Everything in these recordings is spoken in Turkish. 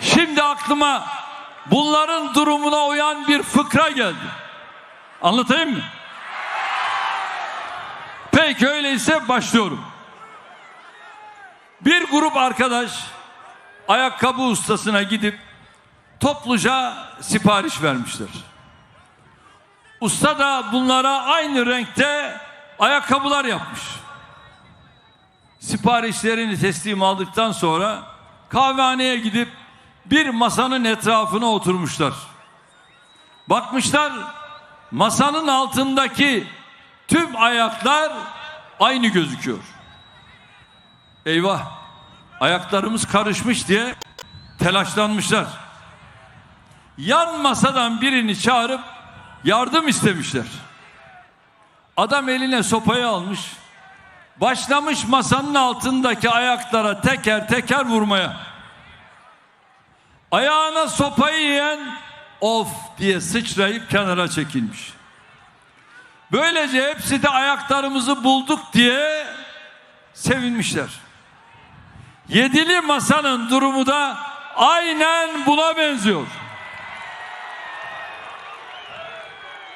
Şimdi aklıma bunların durumuna uyan bir fıkra geldi. Anlatayım mı? Peki öyleyse başlıyorum. Bir grup arkadaş ayakkabı ustasına gidip topluca sipariş vermişler. Usta da bunlara aynı renkte ayakkabılar yapmış. Siparişlerini teslim aldıktan sonra kahvehaneye gidip bir masanın etrafına oturmuşlar. Bakmışlar masanın altındaki tüm ayaklar aynı gözüküyor. Eyvah ayaklarımız karışmış diye telaşlanmışlar. Yan masadan birini çağırıp yardım istemişler. Adam eline sopayı almış. Başlamış masanın altındaki ayaklara teker teker vurmaya. Ayağına sopayı yiyen of diye sıçrayıp kenara çekilmiş. Böylece hepsi de ayaklarımızı bulduk diye sevinmişler. Yedili masanın durumu da aynen buna benziyor.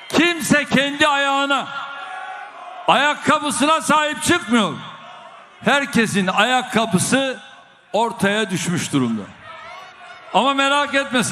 Kimse kendi ayağına, ayakkabısına sahip çıkmıyor. Herkesin ayakkabısı ortaya düşmüş durumda. Ama merak etmesin.